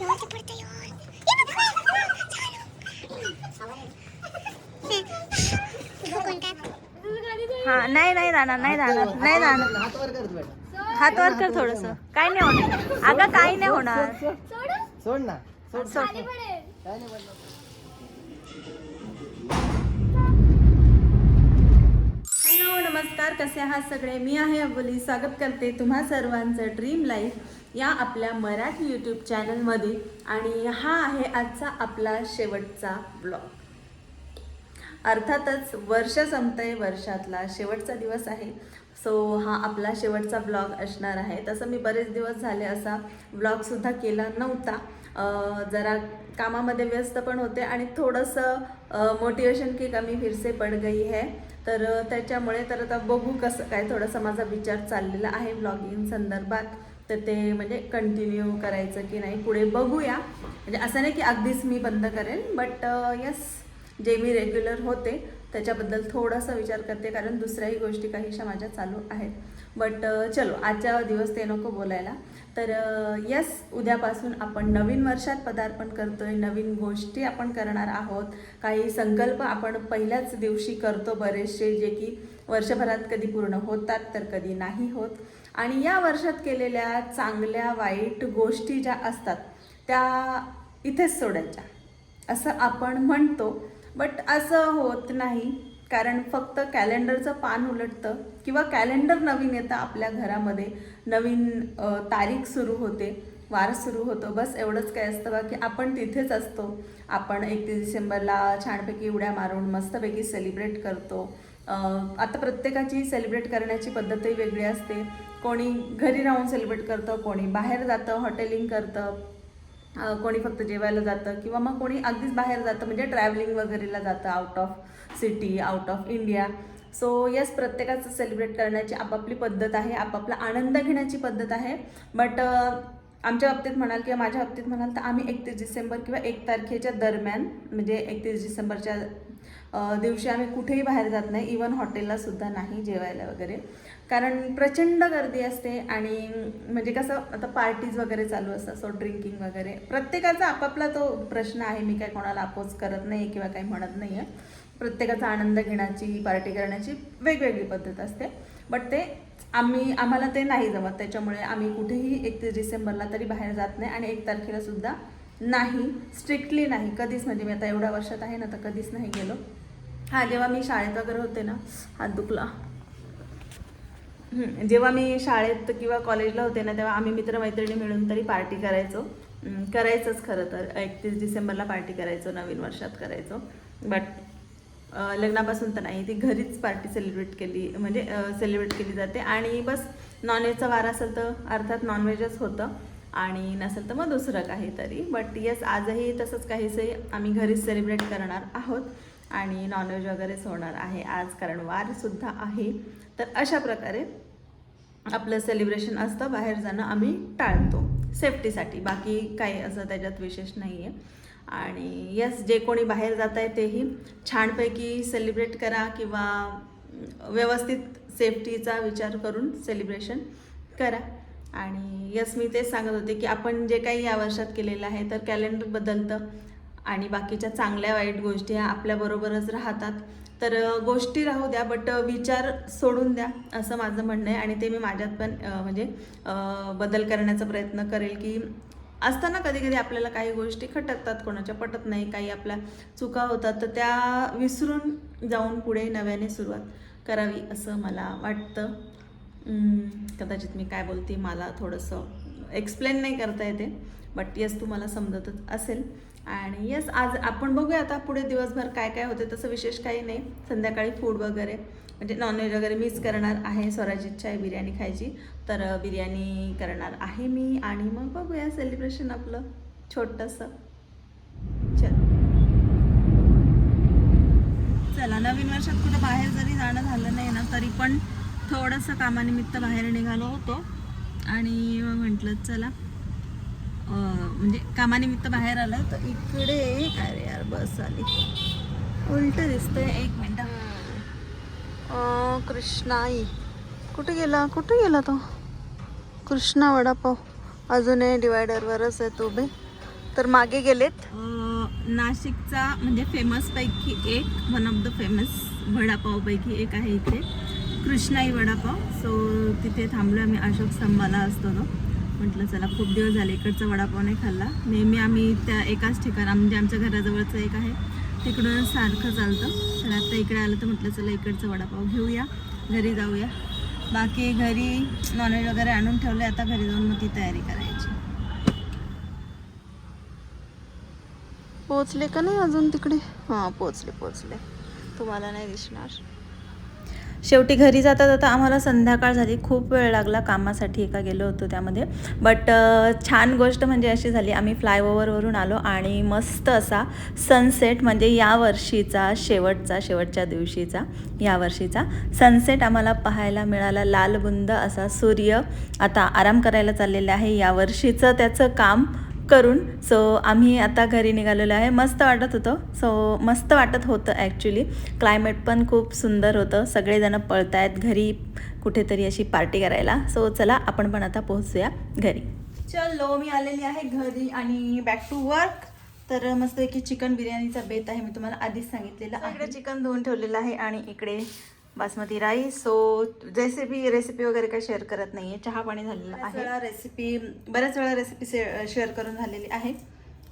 हे, काय? नाही नाही जाणार नाही जाणार नाही जाणार. हात वर कर थोडस. काय नाही होणार. अगं काही नाही होणार. सोड ना. सोड. सोड. काय नाही. हॅलो नमस्कार. कसे आहात सगळे? मी आहे अबोली. स्वागत करते तुम्हा सर्वांचं ड्रीम लाईफ या आपल्या मराठी यूट्यूब चॅनलमध्ये आणि हा आहे आजचा आपला शेवटचा ब्लॉग अर्थातच वर्ष संपतंय वर्षातला शेवटचा दिवस आहे. सो हा आपला शेवटचा ब्लॉग असणार आहे. तसं मी बरेच दिवस झाले असा ब्लॉगसुद्धा केला नव्हता. जरा कामामध्ये व्यस्त पण होते आणि थोडंसं मोटिवेशन की कमी फिरसे पड गई है. तर त्याच्यामुळे तर आता बघू कसं काय थोडासा माझा विचार चाललेला आहे ब्लॉगिंग संदर्भात. तर ते म्हणजे कंटिन्यू करायचं की नाही पुढे बघूया. म्हणजे असं नाही की अगदीच मी बंद करेन बट यस uh, जे मी रेग्युलर होते त्याच्याबद्दल थोडासा विचार करते कारण दुसऱ्याही गोष्टी काहीशा माझ्या चालू आहेत. बट uh, चलो आजच्या दिवस ते नको बोलायला. तर uh, यस उद्यापासून आपण नवीन वर्षात पदार्पण करतो आहे नवीन गोष्टी आपण करणार आहोत. काही संकल्प आपण पहिल्याच दिवशी करतो बरेचसे जे की वर्षभरात कधी पूर्ण होतात तर कधी नाही होत. आणि या वर्षात केलेल्या चांगल्या वाईट गोष्टी ज्या असतात त्या इथेच सोडायच्या. असं आपण म्हणतो बट असं होत नाही. कारण फक्त कॅलेंडरचं पान उलटतं किंवा कॅलेंडर नवीन येतं आपल्या घरामध्ये. नवीन तारीख सुरू होते वार सुरू होतो. बस एवढंच काय असतं बा की आपण तिथेच असतो. आपण एकतीस डिसेंबरला छानपैकी उड्या मारून मस्तपैकी सेलिब्रेट करतो. आता प्रत्येकाची सेलिब्रेट करण्याची पद्धतही वेगळी असते. कोणी घरी राहून सेलिब्रेट करतं कोणी बाहेर जातं हॉटेलिंग करतं कोणी फक्त जेवायला जातं किंवा मग कोणी अगदीच बाहेर जातं म्हणजे ट्रॅव्हलिंग वगैरेला जातं out of city out of India so yes प्रत्येकाचं सेलिब्रेट करण्याची आपापली पद्धत आहे आपापला आनंद घेण्याची पद्धत आहे. बट आमच्या बाबतीत म्हणाल किंवा माझ्या बाबतीत म्हणाल तर आम्ही एकतीस डिसेंबर किंवा एक तारखेच्या दरम्यान म्हणजे एकतीस डिसेंबरच्या दिवशी आम्ही कुठेही बाहेर जात नाही इवन हॉटेलला सुद्धा नाही जेवायला वगैरे. कारण प्रचंड गर्दी असते आणि म्हणजे कसं आता पार्टीज वगैरे चालू असतात सो ड्रिंकिंग वगैरे. प्रत्येकाचा आपापला तो प्रश्न आहे मी काय कोणाला अपोज करत नाही किंवा काही म्हणत नाही आहे प्रत्येकाचा आनंद घेण्याची पार्टी करण्याची वेगवेगळी पद्धत असते. बट ते आम्ही आम्हाला ते नाही जमत. त्याच्यामुळे आम्ही कुठेही एकतीस डिसेंबरला तरी बाहेर जात नाही आणि एक तारखेला सुद्धा नाही. स्ट्रिक्टली नाही. कधीच म्हणजे मी आता एवढ्या वर्षात आहे ना तर कधीच नाही गेलो. हां जेव्हा मी शाळेत वगैरे होते ना हात दुखला. जेव्हा मी शाळेत किंवा कॉलेजला होते ना तेव्हा आम्ही मित्रमैत्रिणी मिळून तरी पार्टी करायचो. करायचंच खरं तर. एकतीस डिसेंबरला पार्टी करायचो नवीन वर्षात करायचो. बट लग्नापासून तर नाही ती घरीच पार्टी सेलिब्रेट केली म्हणजे सेलिब्रेट केली जाते. आणि बस नॉनव्हेजचा वार असेल तर अर्थात नॉनव्हेजच होतं. आणि नसेल तर मग दुसरं काहीतरी. बट येस आजही तसंच काहीसे आम्ही घरीच सेलिब्रेट करणार आहोत. आणि नॉनव्हेज वगैरेच होणार आहे. आज कारण वारसुद्धा आहे. तर अशा प्रकारे आपलं सेलिब्रेशन असतं. बाहेर जाणं आम्ही टाळतो. सेफ्टीसाठी. बाकी काही असं त्याच्यात विशेष नाही आहे आणि यस जे कोणी बाहेर जात आहे तेही छानपैकी सेलिब्रेट करा किंवा व्यवस्थित सेफ्टीचा विचार करून सेलिब्रेशन करा. आणि यस मी तेच सांगत होते की आपण जे काही या वर्षात केलेलं आहे तर कॅलेंडर बदलतं आणि बाकीच्या चांगल्या वाईट गोष्टी ह्या आपल्याबरोबरच राहतात. तर गोष्टी राहू द्या बट विचार सोडून द्या असं माझं म्हणणं आहे. आणि ते मी माझ्यात पण म्हणजे बदल करण्याचा प्रयत्न करेल की असताना कधी कधी आपल्याला काही गोष्टी खटकतात कोणाच्या पटत नाही काही आपल्या चुका होतात तर त्या विसरून जाऊन पुढे नव्याने सुरुवात करावी असं मला वाटतं. कदाचित मी काय बोलते मला थोडंसं एक्सप्लेन नाही करता येते. बट येस तुम्हाला समजतच असेल. आणि येस आज आपण बघूया आता पुढे दिवसभर काय काय होते तसं विशेष काही नाही. संध्याकाळी फूड वगैरे म्हणजे नॉनव्हेज वगैरे मीच करणार आहे स्वराची इच्छा आहे बिर्याणी खायची. तर बिर्याणी करणार आहे मी आणि मग बघूया सेलिब्रेशन आपलं छोटंसं. चल. चला नवीन वर्षात कुठं बाहेर जरी जाणं झालं नाही ना तरी पण थोडंसं कामानिमित्त बाहेर निघालो होतो. आणि म्हटलं चला. म्हणजे कामानिमित्त बाहेर आलं तर इकडे अरे यार बस आली. उलट दिसतंय. एक मिनटं. कृष्णाई. कुठे गेला? कुठे गेला तो? कृष्णा वडापाव. अजूनही डिवायडरवरच आहे तो उभे. तर मागे गेलेत? नाशिकचा म्हणजे फेमस पैकी एक वन ऑफ द फेमस वडापावपैकी एक आहे इथे. कृष्णाई वडापाव. सो तिथे थांबलो आम्ही अशोक स्तंभाला असतो तो. म्हटलं चला खूप दिवस झाले इकडचा वडापाव नाही खाल्ला. नेहमी आम्ही त्या एकाच ठिकाण म्हणजे आमच्या घराजवळचं एक आहे तिकडून सारखं चालतं. तर आता इकडे आलं तर म्हटलं चला इकडचा वडापाव घेऊया. घरी जाऊया. बाकी घरी नॉनव्हेज वगैरे आणून ठेवले आता घरी जाऊन मग ती तयारी करायची. पोचले का नाही अजून तिकडे? हां पोचले पोचले तुम्हाला नाही दिसणार. शेवटी घरी जाता जाता आम्हाला संध्याकाळ झाली. खूप वेळ लागला कामासाठी एका गेलो होतो त्यामध्ये. बट छान गोष्ट म्हणजे अशी झाली आम्ही फ्लायओव्हरवरून आलो आणि मस्त असा सनसेट म्हणजे या वर्षीचा शेवटचा शेवटच्या दिवशीचा या वर्षीचा सनसेट आम्हाला पाहायला मिळाला. लालबुंद असा सूर्य आता आराम करायला चाललेला आहे. या वर्षीचं त्याचं काम करून सो आम्ही आता घरी निघालेलो आहे. मस्त वाटत होतं. सो मस्त वाटत होतं ॲक्च्युली क्लायमेट पण खूप सुंदर होतं. सगळेजणं पळत आहेत घरी कुठेतरी अशी पार्टी करायला. सो चला आपण पण आता पोहोचूया घरी. चलो मी आलेली आहे घरी आणि बॅक टू वर्क तर मस्तपैकी चिकन बिर्याणीचा बेत आहे मी तुम्हाला आधीच सांगितलेलं आहे. इकडे चिकन धुवून ठेवलेलं आहे आणि इकडे basmati rice so recipe recipe वगैरे काही शेअर करत नाही आहे चहा पाणी झालेलं आहे. रेसिपी बऱ्याच वेळा रेसिपी शेअर करून झालेली आहे.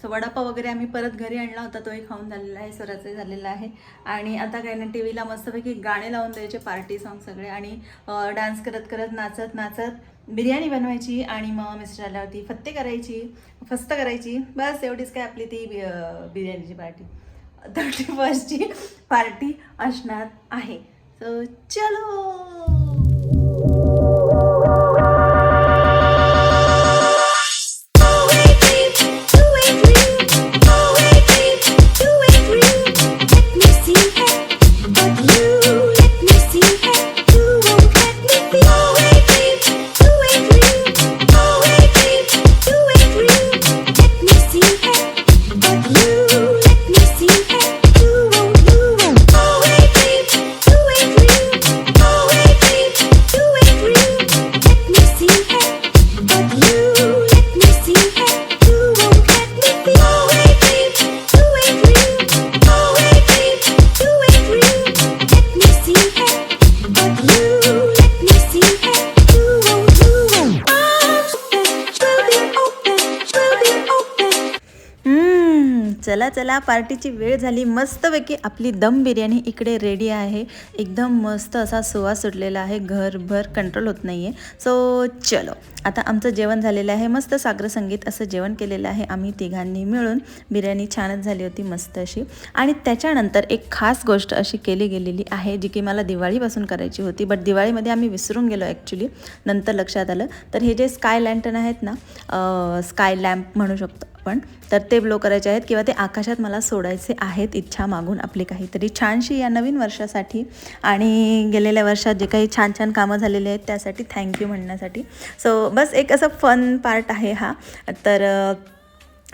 सो वडापाव वगैरे आम्ही परत घरी आणला होता. तोही खाऊन झालेला आहे. स्वराचंही झालेला आहे. आणि आता काही नाही टी व्हीला मस्तपैकी गाणे लावून द्यायचे पार्टी सॉन्ग सगळे. आणि डान्स करत करत नाचत नाचत बिर्याणी बनवायची आणि मग मिस्टर आल्यावरती फत्ते करायची फस्त करायची. बस एवढीच काय आपली ती बिर्याणीची पार्टी थर्टी फर्स्टची पार्टी असणार आहे. सो चलो चला चला पार्टीची वेळ झाली. मस्तपैकी आपली दम बिर्याणी इकडे रेडी आहे. एकदम मस्त असा सुवास सुटलेला आहे. घरभर कंट्रोल होत नाही आहे सो चलो. आता आमचं जेवण झालेलं आहे. मस्त सागर संगीत असं जेवण केलेलं आहे. आम्ही तिघांनी मिळून बिर्याणी छानच झाली होती मस्त अशी. आणि त्याच्यानंतर एक खास गोष्ट अशी केली गेलेली आहे जी की मला दिवाळीपासून करायची होती. बट दिवाळीमध्ये आम्ही विसरून गेलो ॲक्च्युली नंतर लक्षात आलं. तर हे जे स्काय लँटन आहेत ना स्काय लॅम्प म्हणू शकतो. आपण तर ते ब्लो करायचे आहेत किंवा ते आकाशात मला सोडायचे आहेत इच्छा मागून आपली काहीतरी. छानशी या नवीन वर्षासाठी आणि गेलेल्या वर्षात जे काही छान छान कामं झालेली आहेत त्यासाठी थँक्यू म्हणण्यासाठी. सो बस एक असं फन पार्ट आहे हा. तर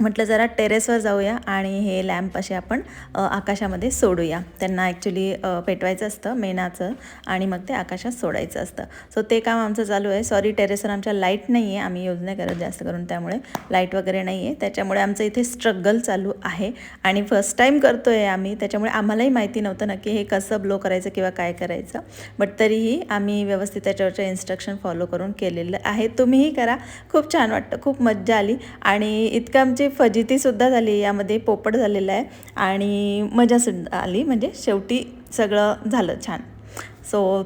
म्हटलं जरा टेरेसवर जाऊया आणि हे लॅम्प असे आपण आकाशामध्ये सोडूया. त्यांना ॲक्च्युली पेटवायचं असतं मेणाचं आणि मग ते आकाशात सोडायचं असतं. सो ते काम आमचं चालू आहे. सॉरी टेरेसवर आमच्या लाइट नाही आहे आम्ही यूज नाही करत जास्त करून त्यामुळे लाइट वगैरे नाही आहे त्याच्यामुळे आमचं इथे स्ट्रगल चालू आहे. आणि फर्स्ट टाईम करतो आहे आम्ही. त्याच्यामुळे आम्हालाही माहिती नव्हतं नक्की हे कसं ब्लो करायचं किंवा काय करायचं. बट तरीही आम्ही व्यवस्थित त्याच्यावरच्या इन्स्ट्रक्शन फॉलो करून केलेलं आहे. तुम्हीही करा. खूप छान वाटतं. खूप मज्जा आली. आणि इतकं आमची फजितीसुद्धा झाली यामध्ये पोपट झालेला आहे आणि मजासुद्धा आली म्हणजे शेवटी सगळं झालं छान. सो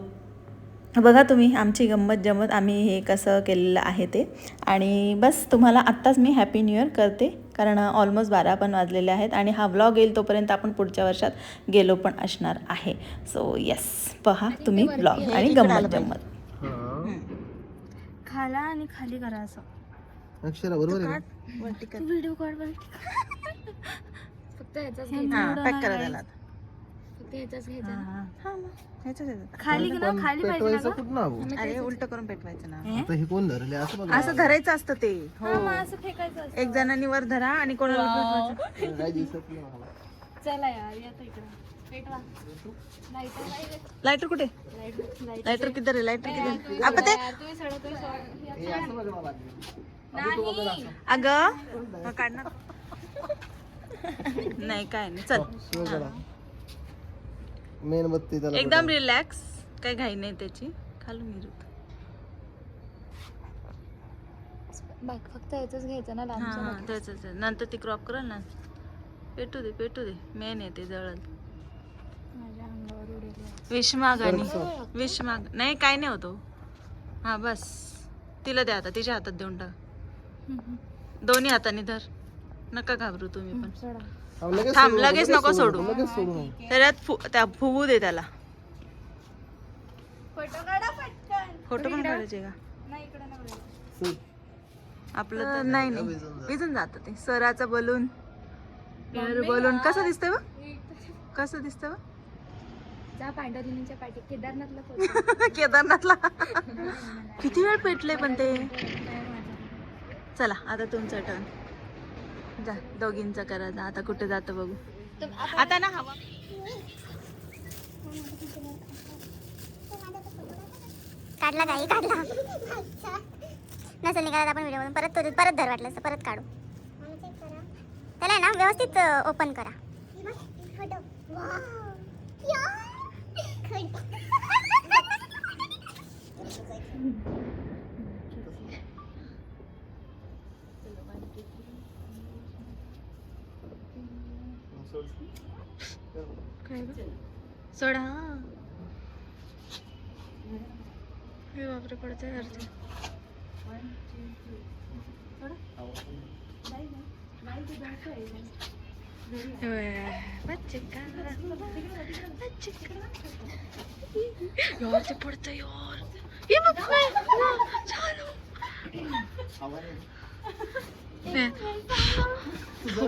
बघा तुम्ही आमची गंमत जमत आम्ही हे कसं केलेलं आहे ते. आणि बस तुम्हाला आत्ताच मी हॅपी न्यू इयर करते कारण ऑलमोस्ट बारा पण वाजलेले आहेत आणि हा व्लॉग येईल तोपर्यंत आपण पुढच्या वर्षात गेलो पण असणार आहे. सो येस पहा तुम्ही ब्लॉग आणि गंमत जम्मत खाला आणि खाली करा असं. अक्षरा बरोबर आहे व्हिडिओ बरं. फक्त ह्याचाच घ्यायचा हां पॅक करा त्याला फक्त ह्याचाच घ्यायचा ना. हां मग ह्याच्याच ह्याच्यात. खाली ना खाली पाहिजे ना पेटवायचं गं? कुठं ना भाऊ? अरे उलट करून पेटवायचं ना. आता हे कोण धरले? असं बघ. असं धरायचं असतं ते. हो. हा, मग असं फेकायचं असतं. एक जणांनी वर धरा आणि कोणाला पेटवायचं. काय दिसत नाही मला. चला यार येतो इकडं. पेटवा. लाईटर पाहिजे. लायटर कुठे? लाइट लायटर किधर आहे लायटर किधर आपण ते तुम्ही सडा तुम्ही सडा. हे असं बघ मला लागलं. नाही अगं मग काढ ना. नाही काय नाही चल. शिवगडा मेणबत्ती त्याला एकदम. रिलॅक्स काही घाई नाही त्याची. खालून मिरू बाकी फक्त याच घ्यायचं ना हा हा. त्याच नंतर ती क्रॉप करल ना. पेटू दे पेटू दे. मेन येते जळल. माझ्या अंगावर उडेल विष माग आणि विष माग नाही काय नाही होतो हा. बस. तिला द्या आता. तिच्या हातात देऊन टाक. दोन्ही हाताने धर. नका घाबरू तुम्ही पण. हा, लगेच थांब, सोडू, लगेच नको सोडू. लगेच सोडू. नको. त्याच्यात फु त्या फुगू दे त्याला. फोटो काढा पटकन. फोटो पण काढायचे का? नाही इकडे नाही सोड. आपलं तर नाही नाही. विजून जातं. ते. सराचा बलून. बलून कसं दिसतंय बा? कसं दिसतंय जा पाठी. केदारनाथला. केदारनाथला. किती वेळ पेटले पण ते. चला आता तुमचं टर्न जा दोघींचं करा जा आता कुठे जातं बघू. आता ना हवा. काढला काही काढला. नसेल निघाला आपण व्हिडिओ परत तो परत धर वाटलं असं परत काढू. त्याला ना व्यवस्थित ओपन करा. सोडा हे. बापरे पडतंय घरचे बच्चे का बच्चे यार ते पडतं यार. ये बापरे चालू.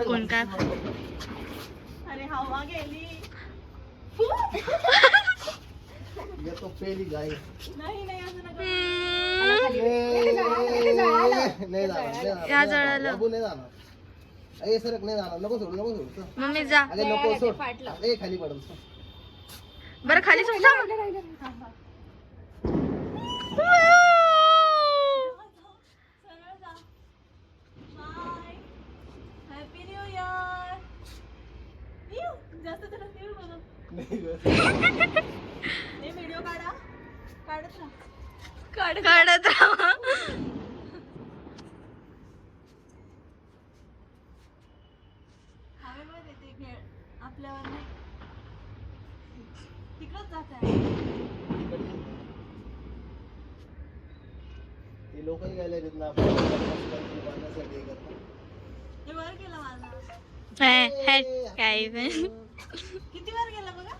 कोण काय अरे हवा गेली ये तो पेली गाय नाही नाही असं नका. नाही जाणार, नाही जाणार. या जळालं. बाबू नाही जाणार अरे सरक नाही जाणार नको सोडू नको सोडू चल. मम्मी जा. अरे नको सोड. ए खाली पडल. बरं खाली सुटला काढत राहा. आपल्यावर नाही तिकडच जात ते लोकही गेले आहेत ना बांधण्यासाठी हे. हे वर गेला माझा. काही किती वर गेला बघा?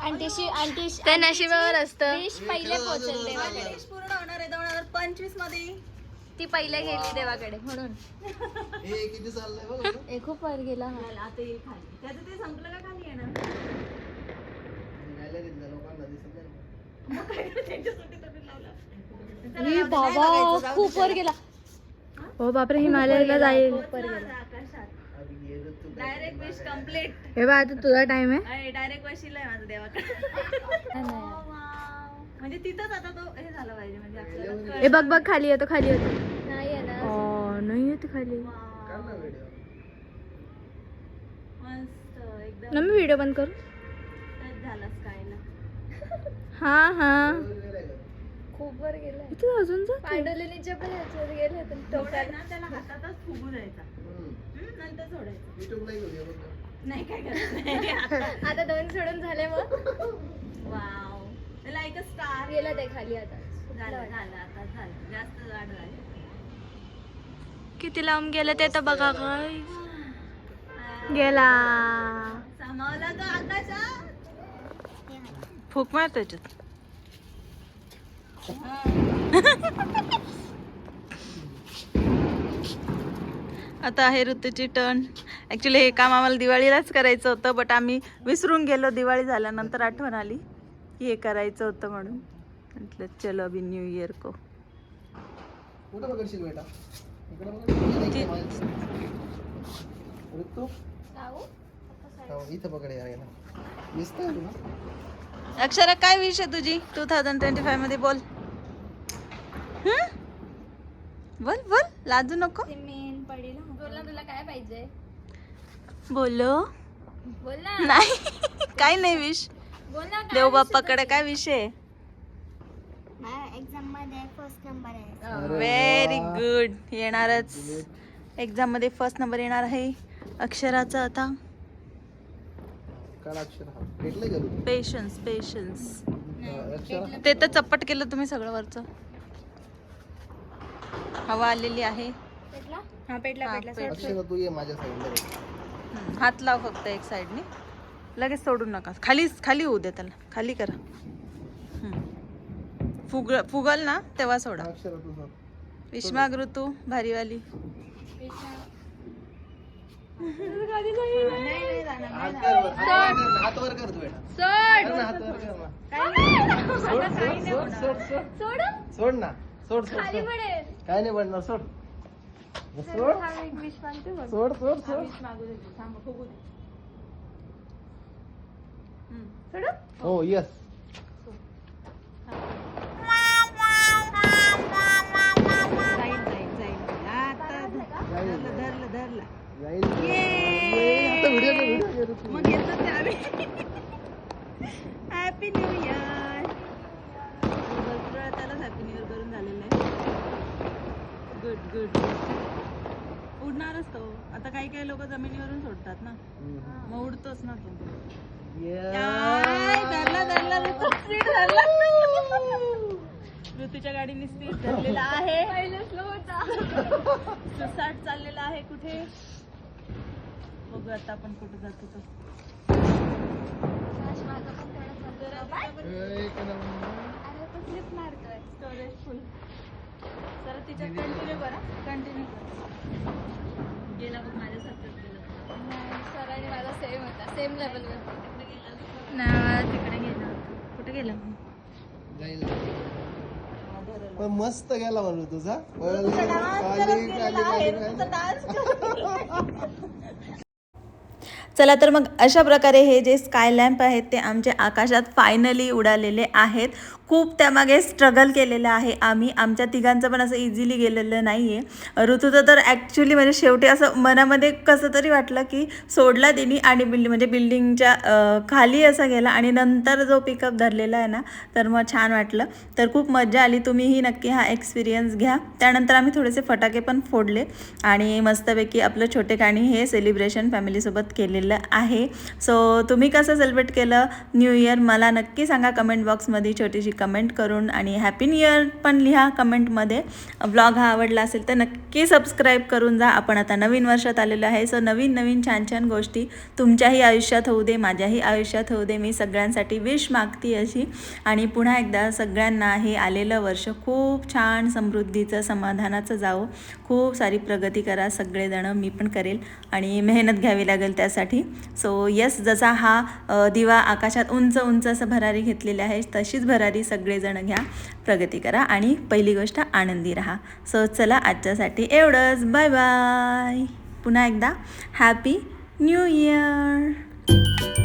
आंटीशी आंटी ते नशिबावर असतं. पहिले पोहोचेल देवाकडे. देश पूर्ण होणार आहे दोन हजार पंचवीसमध्ये ती पहिले गेली देवाकडे म्हणून. हे किती चाललंय बघ बरं. ए खूप वर गेला हा. चला, आता येईल खाली. त्याचं ते संपलं का खाली येणार? गॅलरीत ना लोकांना दिसत नाही. ए बाबा खूप वर गेला. हो बापरे हिमालयाला जाईल. अभी गेलो डायरेक्ट विश कंप्लीट हे बा आता तुझा टाइम आहे. डायरेक्ट वशील आहे माझं देवाकडे. म्हणजे तिथंच आता तो हे झाला पाहिजे म्हणजे आपल्याला ए बघ बघ खाली येतो खाली येतो. नाही येणार नाही येते खाली. मस्त एकदम. ना मी व्हिडिओ बंद करू? टच झाला स्कायला हा हा. गेलाय? खूप वर गेला तू अजून जा पांडवलिनीच्या पण गेले होते. टोकाला ना त्याला हातातच फुगू द्यायचा. नंतर सोडायचं. बघ ना. नाही काय करायचं आता दोन सोडून झाले मग. वाव. त्याला एक स्टार गेला ते खाली आता. झालं झालं आता झालं. जास्त जाड झालं. किती लांब गेलं ते तर बघा काय गेला. सामावला तो आकाशात फूक मार त्याच्यात. आता आहे ऋतूची टर्न. ॲक्च्युली हे काम आम्हाला दिवाळीलाच करायचं होतं बट आम्ही विसरून गेलो दिवाळी झाल्यानंतर आठवण आली की हे करायचं होतं म्हणून. म्हटलं चलो अभि न्यू इयर को. अक्षरा काय विष आहे तुझी? टू थाउजंड ट्वेंटी फायमध्ये बोल. हं? बोल बोल. लाजू नको. पडेल तुला काय पाहिजे? बोलो बोल ना. नाही काय नाही विश बोल ना काय देव बाप्पाकडे काय विषय एक्झाममध्ये फर्स्ट नंबर आहे? व्हेरी गुड येणारच. एक्झाममध्ये फर्स्ट नंबर येणार आहे. अक्षराचा आता. काढ अक्षर. भेटलं गेलो पेशन्स पेशन्स ते तर चप्पट केलं तुम्ही सगळं वरचं. हवा आलेली आहे. हा पेटला हा, पेटला. पेटला. अक्षर तू ये माझ्या साईडला हम्म, हात लाव फक्त एक साईडने लगेच सोडू नका. खाली खाली होऊ दे त्याला. खाली करा. हम्म. फुग फुगल ना तेव्हा सोडा. अक्षर तुझं विष्माग ऋतू भारीवाली. हात कर वर, हात वर कर, हात वर कर. तू बेटा सोड कर ना, हात वर कर. ना. सोड, सोड, सोड, सोड, सोड. सोड. सोड ना. सोड सोड खाली सोड. पडेल. काय नाही पडणार सोड. सोड. हा सोड सोड हा सोड. हो यस जाईल जाईल जाईल आता धरलं धरलं धरलं जाईल आता व्हिडिओ व्हिडिओ मग येतो ते आम्ही हॅपी न्यू इयर भरपूर वेळा त्यालाच हॅपी न्यू इयर करून झालेलं आहे गुड उडणारच तो. आता काही काही लोक जमिनीवरून सोडतात ना. मग उडतोच ना तो. धरला धरला ऋतूच्या गाडीने सीट धरलेला आहे. सुसाट चाललेला आहे कुठे? बघू आता आपण कुठे जातो तो. स्टोरेज फुल तिच्या कंटिन्यू करा. कंटिन्यू करा. गेला बघ माझ्यासारखंच गेलं. सरांनी माझा सेम होता. सेम लेवलवर ना तिकडे गेला. कुठे गेला जाईल. पण मस्त गेला म्हणून तुझा. चला तर मग अशा प्रकारे हे जे स्काय लॅम्प आहेत ते आमच्या आकाशात फायनली उडालेले आहेत. खूप त्यामागे स्ट्रगल केलेलं आहे आम्ही. आमच्या तिघांचं पण असं इझिली गेलेलं नाही आहे ऋतूचं तर ॲक्च्युली म्हणजे शेवटी असं मनामध्ये कसं तरी वाटलं की सोडला तिने आणि बिल्डिंग म्हणजे बिल्डिंगच्या खाली असा गेला आणि नंतर जो पिकअप धरलेला आहे ना तर मग छान वाटलं. तर खूप मजा आली. तुम्हीही नक्की हा एक्सपिरियन्स घ्या. त्यानंतर आम्ही थोडेसे फटाके पण फोडले आणि मस्तपैकी आपलं छोटे काणी हे सेलिब्रेशन फॅमिलीसोबत केलेलं आहे. सो तुम्ही कसं सेलिब्रेट केलं? न्यू इयर मला नक्की सांगा कमेंट बॉक्समध्ये छोटीशी कमेंट करून आणि हॅपी न्यू इयर पण लिहा कमेंटमध्ये. ब्लॉग हा आवडला असेल तर नक्की सबस्क्राईब करून जा. आपण आता नवीन वर्षात आलेलो आहे. सो नवीन नवीन छान छान गोष्टी तुमच्याही आयुष्यात होऊ दे माझ्याही आयुष्यात होऊ दे. मी सगळ्यांसाठी विश मागती अशी. आणि पुन्हा एकदा सगळ्यांना हे आलेलं वर्ष खूप छान समृद्धीचं समाधानाचं जावं. खूप सारी प्रगती करा सगळेजणं. मी पण करेल. आणि मेहनत घ्यावी लागेल त्यासाठी. सो यस जसा हा दिवा आकाशात उंच उंच असं भरारी घेतलेली आहे तशीच भरारी सगळेजण घ्या प्रगती करा आणि पहिली गोष्ट आनंदी राहा. सो चला आजच्यासाठी एवढंच. बाय बाय पुन्हा एकदा. Happy new year